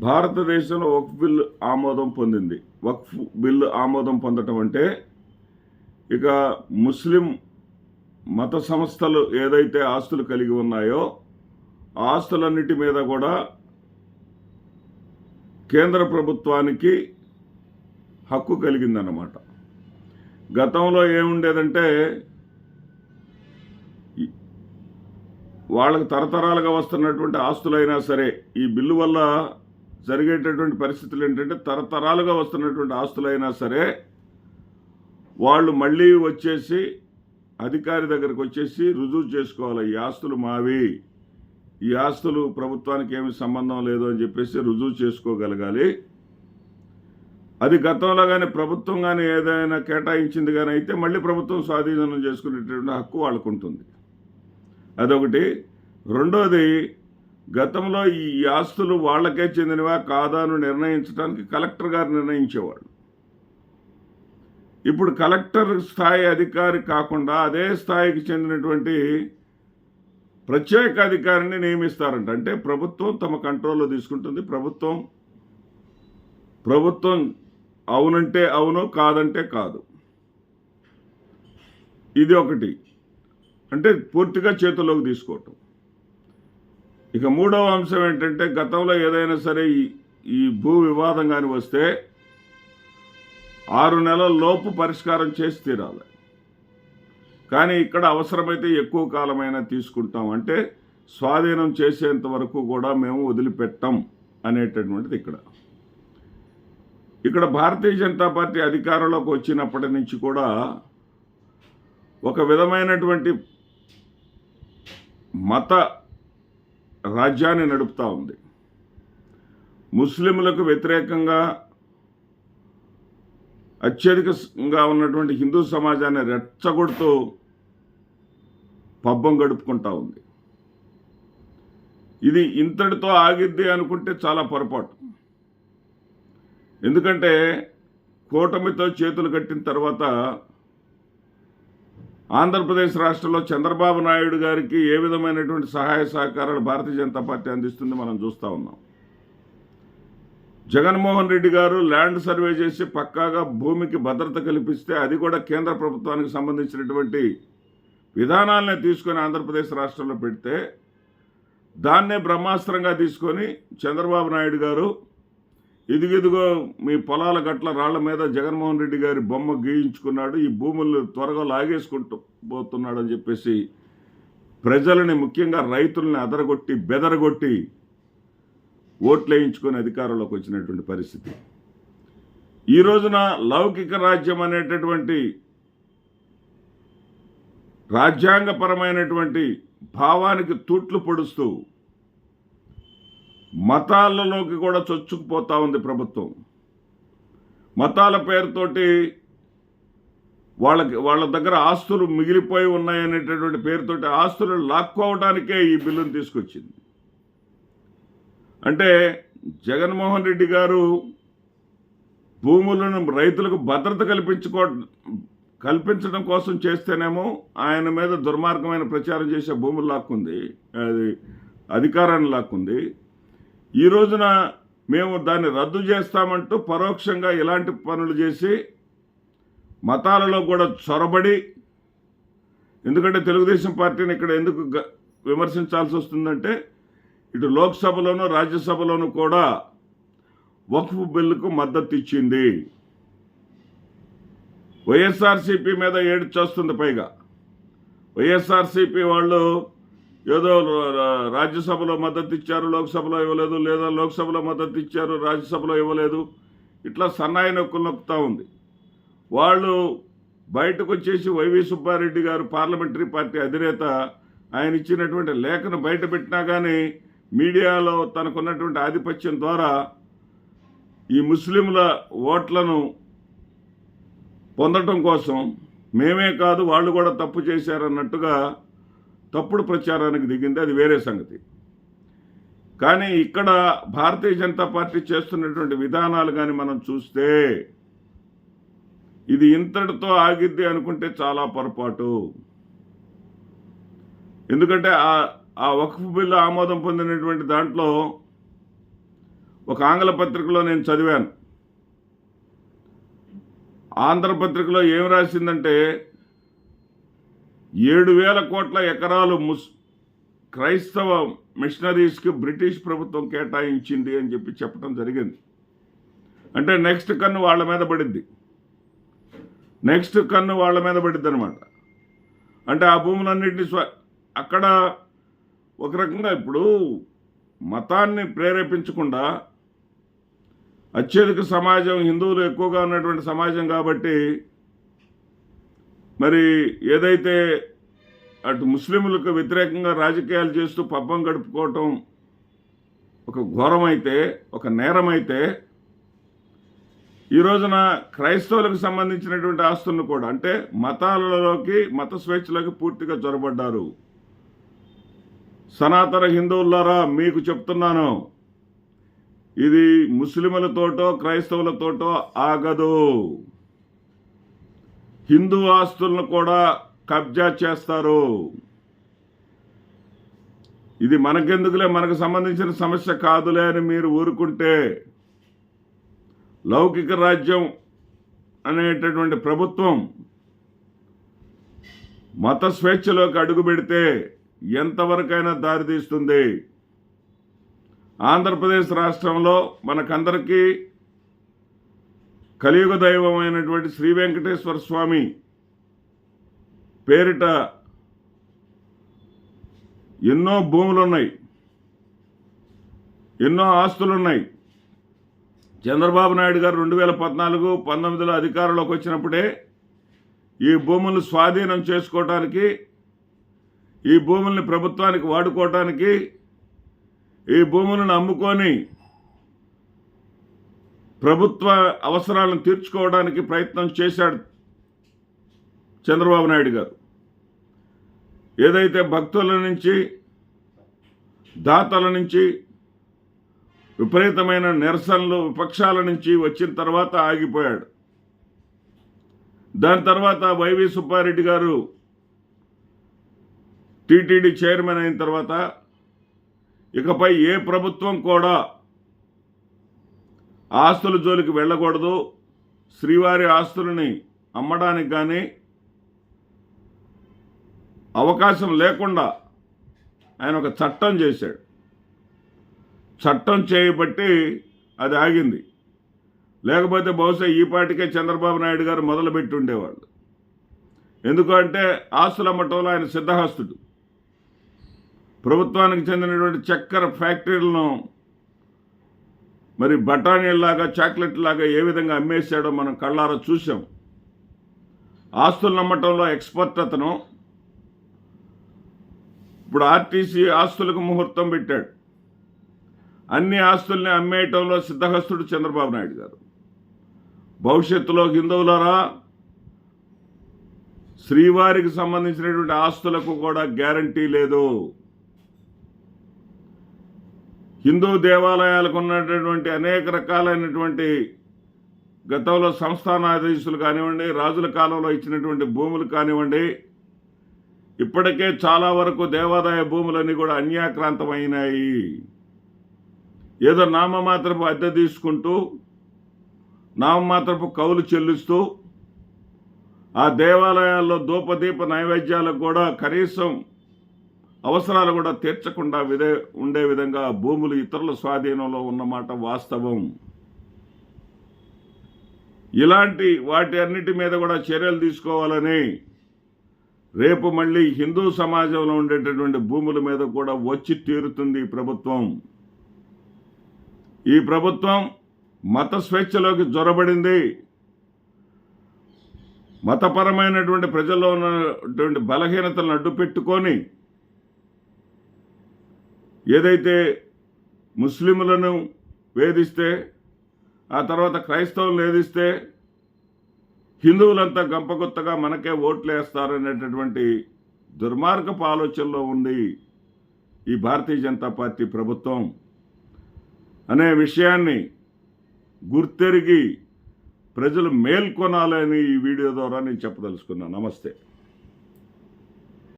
భారతదేశంలో వక్ఫ్ బిల్లు ఆమోదం పొందింది. వక్ఫ్ బిల్లు ఆమోదం పొందటం అంటే ఇక ముస్లిం మత సంస్థలు ఏదైతే ఆస్తులు కలిగి ఉన్నాయో ఆ ఆస్తులన్నిటి మీద కూడా కేంద్ర ప్రభుత్వానికి హక్కు కలిగిందన్నమాట. గతంలో ఏముండేదంటే వాళ్ళకు వాళ్ళకి తరతరాలుగా వస్తున్నటువంటి ఆస్తులైనా సరే ఈ బిల్లు వల్ల జరిగేటటువంటి పరిస్థితులు ఏంటంటే తరతరాలుగా వస్తున్నటువంటి ఆస్తులైనా సరే వాళ్ళు మళ్ళీ వచ్చేసి అధికారి దగ్గరకు వచ్చేసి రుజువు చేసుకోవాలి. ఈ ఆస్తులు మావి. ఈ ఆస్తులు ప్రభుత్వానికి ఏమి సంబంధం లేదు అని చెప్పేసి రుజువు చేసుకోగలగాలి. అది గతంలో కానీ ప్రభుత్వం కానీ ఏదైనా కేటాయించింది కానీ అయితే మళ్ళీ ప్రభుత్వం స్వాధీనం చేసుకునేటువంటి హక్కు వాళ్ళకు ఉంటుంది అదొకటి. రెండోది గతంలో ఈ ఆస్తులు వాళ్ళకే చెందినవా కాదా అని నిర్ణయించడానికి కలెక్టర్ గారు నిర్ణయించేవాళ్ళు. ఇప్పుడు కలెక్టర్ స్థాయి అధికారి కాకుండా అదే స్థాయికి చెందినటువంటి ప్రత్యేక అధికారిని నియమిస్తారంట. అంటే ప్రభుత్వం తమ కంట్రోల్లో తీసుకుంటుంది. ప్రభుత్వం ప్రభుత్వం అవునంటే అవును కాదంటే కాదు. ఇది ఒకటి. అంటే పూర్తిగా చేతుల్లోకి తీసుకోవటం. ఇక మూడవ అంశం ఏంటంటే గతంలో ఏదైనా సరే ఈ భూ వివాదం కానీ వస్తే ఆరు నెలల లోపు పరిష్కారం చేసి తీరాలి. కానీ ఇక్కడ అవసరమైతే ఎక్కువ కాలమైనా తీసుకుంటాం. అంటే స్వాధీనం చేసేంత వరకు కూడా మేము వదిలిపెట్టం అనేటటువంటిది ఇక్కడ. ఇక్కడ భారతీయ జనతా పార్టీ అధికారంలోకి వచ్చినప్పటి నుంచి కూడా ఒక విధమైనటువంటి మత రాజ్యాన్ని నడుపుతూ ఉంది. ముస్లింలకు వ్యతిరేకంగా అత్యధికంగా ఉన్నటువంటి హిందూ సమాజాన్ని రెచ్చగొడుతూ పబ్బం గడుపుకుంటా ఉంది. ఇది ఇంతటితో ఆగిద్ది అనుకుంటే చాలా పొరపాటు. ఎందుకంటే కూటమితో చేతులు కట్టిన తర్వాత ఆంధ్రప్రదేశ్ రాష్ట్రంలో చంద్రబాబు నాయుడు గారికి ఏ విధమైనటువంటి సహాయ సహకారాలు భారతీయ జనతా పార్టీ అందిస్తుంది మనం చూస్తూ ఉన్నాం. జగన్మోహన్ రెడ్డి గారు ల్యాండ్ సర్వే చేసి పక్కాగా భూమికి భద్రత కల్పిస్తే అది కూడా కేంద్ర ప్రభుత్వానికి సంబంధించినటువంటి విధానాలనే తీసుకొని ఆంధ్రప్రదేశ్ రాష్ట్రంలో పెడితే దాన్నే బ్రహ్మాస్త్రంగా తీసుకొని చంద్రబాబు నాయుడు గారు ఇదిగిదిగో మీ పొలాల గట్ల రాళ్ళ మీద జగన్మోహన్ రెడ్డి గారి బొమ్మ గీయించుకున్నాడు. ఈ భూములు త్వరగా లాగేసుకుంటూ పోతున్నాడు అని చెప్పేసి ప్రజలని ముఖ్యంగా రైతుల్ని అదరగొట్టి బెదరగొట్టి ఓట్లేయించుకొని అధికారంలోకి వచ్చినటువంటి పరిస్థితి. ఈ రోజున లౌకిక రాజ్యం అనేటటువంటి రాజ్యాంగపరమైనటువంటి భావానికి తూట్లు పొడుస్తూ మతాలలోకి కూడా చొచ్చుకుపోతా ఉంది ప్రభుత్వం. మతాల పేరుతోటి వాళ్ళకి వాళ్ళ దగ్గర ఆస్తులు మిగిలిపోయి ఉన్నాయనేటటువంటి పేరుతోటి ఆస్తులు లాక్కోవడానికే ఈ బిల్లును తీసుకొచ్చింది. అంటే జగన్మోహన్ రెడ్డి గారు భూములను రైతులకు భద్రత కల్పించుకో కల్పించడం కోసం చేస్తేనేమో ఆయన మీద దుర్మార్గమైన ప్రచారం చేసే భూములు లాక్కుంది. అది అధికారాన్ని లాక్కుంది. ఈ రోజున మేము దాన్ని రద్దు చేస్తామంటూ పరోక్షంగా ఇలాంటి పనులు చేసి మతాలలో కూడా చొరబడి ఎందుకంటే తెలుగుదేశం పార్టీని ఇక్కడ ఎందుకు విమర్శించాల్సి వస్తుందంటే ఇటు లోక్సభలోను రాజ్యసభలోను కూడా వక్ఫ్ బిల్లుకు మద్దతు ఇచ్చింది. వైఎస్ఆర్సీపీ మీద ఏడ్చేస్తుంది పైగా. వైఎస్ఆర్సీపీ వాళ్ళు ఏదో రాజ్యసభలో మద్దతు ఇచ్చారు లోక్సభలో ఇవ్వలేదు లేదా లోక్సభలో మద్దతు ఇచ్చారు రాజ్యసభలో ఇవ్వలేదు. ఇట్లా సన్నాయి నొక్కులు నొక్కుతూ ఉంది. వాళ్ళు బయటకు వచ్చేసి వైవి సుబ్బారెడ్డి గారు పార్లమెంటరీ పార్టీ అధినేత ఆయన ఇచ్చినటువంటి లేఖను బయట పెట్టినా కానీ మీడియాలో తనకున్నటువంటి ఆధిపత్యం ద్వారా ఈ ముస్లింల ఓట్లను పొందటం కోసం మేమే కాదు వాళ్ళు కూడా తప్పు చేశారన్నట్టుగా తప్పుడు ప్రచారానికి దిగింది అది వేరే సంగతి. కానీ ఇక్కడ భారతీయ జనతా పార్టీ చేస్తున్నటువంటి విధానాలు కానీ మనం చూస్తే ఇది ఇంతటితో ఆగిద్ది అనుకుంటే చాలా పొరపాటు. ఎందుకంటే ఆ ఆ వక్ఫ్ బిల్లు ఆమోదం పొందినటువంటి దాంట్లో ఒక ఆంగ్ల పత్రికలో నేను చదివాను. ఆంధ్రపత్రికలో ఏం రాసిందంటే ఏడు వేల కోట్ల ఎకరాలు ముస్ క్రైస్తవ మిషనరీస్కి బ్రిటిష్ ప్రభుత్వం కేటాయించింది అని చెప్పి చెప్పడం జరిగింది. అంటే నెక్స్ట్ కన్ను వాళ్ళ మీద పడిద్ది. నెక్స్ట్ కన్ను వాళ్ళ మీద పడిద్ది అనమాట అంటే ఆ భూములన్నింటినీ స్వ అక్కడ ఒక రకంగా ఇప్పుడు మతాన్ని ప్రేరేపించకుండా అత్యధిక సమాజం హిందువులు ఎక్కువగా ఉన్నటువంటి సమాజం కాబట్టి మరి ఏదైతే అటు ముస్లింలకు వ్యతిరేకంగా రాజకీయాలు చేస్తూ పబ్బం గడుపుకోవటం ఒక ఘోరమైతే ఒక నేరమైతే ఈ రోజున క్రైస్తవులకు సంబంధించినటువంటి ఆస్తులను కూడా అంటే మతాలలోకి మత స్వేచ్ఛలోకి పూర్తిగా చొరబడ్డారు. సనాతన హిందువులారా మీకు చెప్తున్నాను. ఇది ముస్లిములతోటో క్రైస్తవులతోటో ఆగదు. హిందూ ఆస్తులను కూడా కబ్జా చేస్తారు. ఇది మనకెందుకులే? మనకు సంబంధించిన సమస్య కాదులే అని మీరు ఊరుకుంటే లౌకిక రాజ్యం అనేటటువంటి ప్రభుత్వం మత స్వేచ్ఛలోకి అడుగు పెడితే ఎంతవరకైనా దారితీస్తుంది ఆంధ్రప్రదేశ్ రాష్ట్రంలో మనకందరికీ కలియుగ దైవమైనటువంటి శ్రీ వెంకటేశ్వర స్వామి పేరిట ఎన్నో భూములు ఉన్నాయి ఎన్నో ఆస్తులు ఉన్నాయి చంద్రబాబు నాయుడు గారు రెండు వేల పద్నాలుగు పంతొమ్మిదిలో అధికారంలోకి వచ్చినప్పుడే ఈ భూములను స్వాధీనం చేసుకోవటానికి ఈ భూముల్ని ప్రభుత్వానికి వాడుకోవటానికి ఈ భూములను అమ్ముకొని ప్రభుత్వ అవసరాలను తీర్చుకోవడానికి ప్రయత్నం చేశాడు చంద్రబాబు నాయుడు గారు. ఏదైతే భక్తుల నుంచి దాతల నుంచి విపరీతమైన నిరసనలు విపక్షాల నుంచి వచ్చిన తర్వాత ఆగిపోయాడు. దాని తర్వాత వైవి సుబ్బారెడ్డి గారు టీటీడీ చైర్మన్ అయిన తర్వాత ఇకపై ఏ ప్రభుత్వం కూడా ఆస్తుల జోలికి వెళ్ళకూడదు. శ్రీవారి ఆస్తులని అమ్మడానికి కానీ అవకాశం లేకుండా ఆయన ఒక చట్టం చేశాడు. చట్టం చేయబట్టి అది ఆగింది. లేకపోతే బహుశా ఈ పాటికే చంద్రబాబు నాయుడు గారు మొదలుపెట్టి ఉండేవాళ్ళు. ఎందుకంటే ఆస్తులు అమ్మటంలో ఆయన సిద్ధహస్తుడు. ప్రభుత్వానికి చెందినటువంటి చక్కెర ఫ్యాక్టరీలను మరి బఠానీలాగా చాక్లెట్ లాగా ఏ విధంగా అమ్మేశాడో మనం కళ్ళారా చూసాం ఆస్తులు నమ్మటంలో ఎక్స్పర్ట్ అతను. ఇప్పుడు ఆర్టీసీ ఆస్తులకు ముహూర్తం పెట్టాడు. అన్ని ఆస్తుల్ని అమ్మేయటంలో సిద్ధహస్తుడు చంద్రబాబు నాయుడు గారు. భవిష్యత్తులో హిందువులరా శ్రీవారికి సంబంధించినటువంటి ఆస్తులకు కూడా గ్యారంటీ లేదు. హిందూ దేవాలయాలకు ఉన్నటువంటి అనేక రకాలైనటువంటి గతంలో సంస్థానాధీశులు కానివ్వండి రాజుల కాలంలో ఇచ్చినటువంటి భూములు కానివ్వండి ఇప్పటికే చాలా వరకు దేవాదాయ భూములన్నీ కూడా అన్యాక్రాంతమైనాయి. ఏదో నామమాత్రపు అద్దె తీసుకుంటూ నామమాత్రపు కౌలు చెల్లిస్తూ ఆ దేవాలయాల్లో ధూపదీప నైవేద్యాలకు కూడా కనీసం అవసరాలు కూడా తీర్చకుండా విదే ఉండే విధంగా భూములు ఇతరుల స్వాధీనంలో ఉన్నమాట వాస్తవం. ఇలాంటి వాటి అన్నిటి మీద కూడా చర్యలు తీసుకోవాలని రేపు మళ్ళీ హిందూ సమాజంలో ఉండేటటువంటి భూముల మీద కూడా వచ్చి తీరుతుంది ఈ ప్రభుత్వం. ఈ ప్రభుత్వం మత స్వేచ్ఛలోకి జొరబడింది. మతపరమైనటువంటి ప్రజల్లో ఉన్నటువంటి బలహీనతలను అడ్డుపెట్టుకొని ఏదైతే ముస్లింలను వేధిస్తే ఆ తర్వాత క్రైస్తవులను వేధిస్తే హిందువులంతా గంపగొత్తగా మనకే ఓట్లు వేస్తారనేటటువంటి దుర్మార్గపు ఆలోచనలో ఉంది ఈ భారతీయ జనతా పార్టీ ప్రభుత్వం అనే విషయాన్ని గుర్తెరిగి ప్రజలు మేల్కొనాలని ఈ వీడియో ద్వారా నేను చెప్పదలుచుకున్నాను నమస్తే.